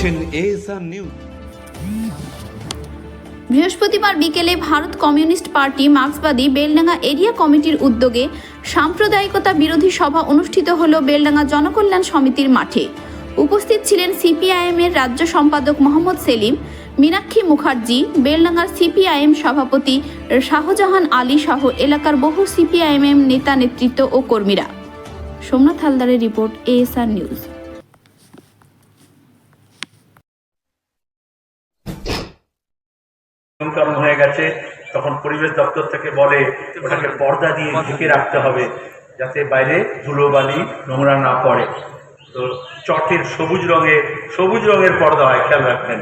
দেখছেন নিউজ। বৃহস্পতিবার বিকেলে ভারত কমিউনিস্ট পার্টি মার্ক্সবাদী বেলডাঙ্গা এরিয়া কমিটির উদ্যোগে সাম্প্রদায়িকতা বিরোধী সভা অনুষ্ঠিত হল বেলডাঙ্গা জনকল্যাণ সমিতির মাঠে। উপস্থিত ছিলেন সিপিআইএম এর রাজ্য সম্পাদক মোহাম্মদ সেলিম, মীনাক্ষী মুখার্জি, বেলডাঙ্গার সিপিআইএম সভাপতি শাহজাহান আলী সহ এলাকার বহু সিপিআইএম নেতা নেতৃত্ব ও কর্মীরা। সোমনাথ হালদারের রিপোর্ট এএসআর নিউজ। নিয়মকানুন হয়ে গেছে, তখন পরিবেশ দপ্তর থেকে বলে, ওটাকে পর্দা দিয়ে ঢেকে রাখতে হবে যাতে বাইরে ধুলোবালি নোংরা না পড়ে। তো চটের সবুজ রঙের সবুজ রঙের পর্দা হয়, খেয়াল রাখবেন।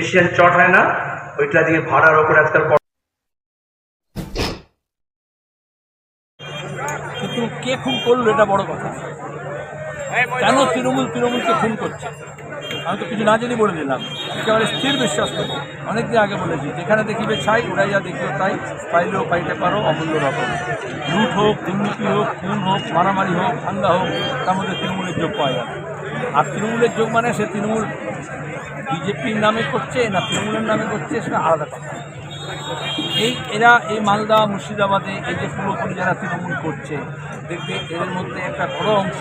এশিয়ান চট হয় না, ওইটা দিয়ে ভাড়ার ওপর আজকাল কিন্তু কে খুন করল এটা বড় কথা। কেন তৃণমূল, তৃণমূলকে খুন করছে? আমি তো কিছু না জেনে বলে দিলাম। একেবারে স্থির বিশ্বাস করি। অনেকদিন আগে বলেছি, যেখানে দেখিবে ছাই উড়াইয়া দেখিও তাই। পাইলেও পাইতে পারো অমূল্য রকম। লুট হোক, দুর্নীতি হোক, খুন হোক, মারামারি হোক দাঙ্গা হোক, তার মধ্যে তৃণমূলের যোগ পাওয়া যাবে আর তৃণমূলের যোগ মানে সে তৃণমূল বিজেপির নামে করছে না তৃণমূলের নামে করছে সেটা আলাদা কথা। এই এরা এই মালদা, মুর্শিদাবাদে এই যে পুরোপুরি যারা তৃণমূল করছে, দেখবে এদের মধ্যে একটা বড় অংশ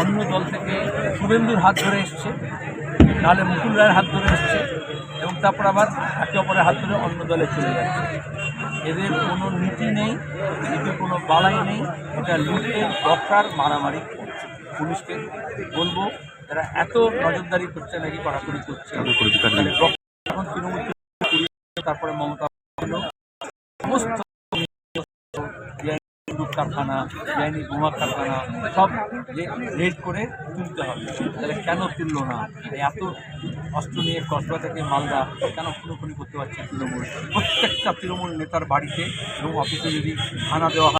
অন্য দল থেকে শুভেন্দুর হাত ধরে এসছে। নাহলে মুকুল রায়ের হাত ধরে এসছে এবং তারপর আবার একে অপরের হাত ধরে অন্য দলে চলে যাচ্ছে। এদের কোনো নীতি নেই এদের কোনো বালাই নেই এটা লুটের দরকার মারামারি করছে। পুলিশকে বলব এরা এত নজরদারি করছে নাকি কড়াকড়ি করছে। এখন তৃণমূল তারপরে মমতা হলো সমস্ত বেআইনি দুধ কারখানা, বেআইনি বোমা কারখানা, সব রেড করে তুলতে হবে। তাহলে কেন তুলল না? এত অস্ত্র নিয়ে কসবা থেকে মালদা কেন খুনোখুনি করতে পারছে তৃণমূল? প্রত্যেকটা তৃণমূল নেতার বাড়িতে এবং অফিসে যদি থানা দেওয়া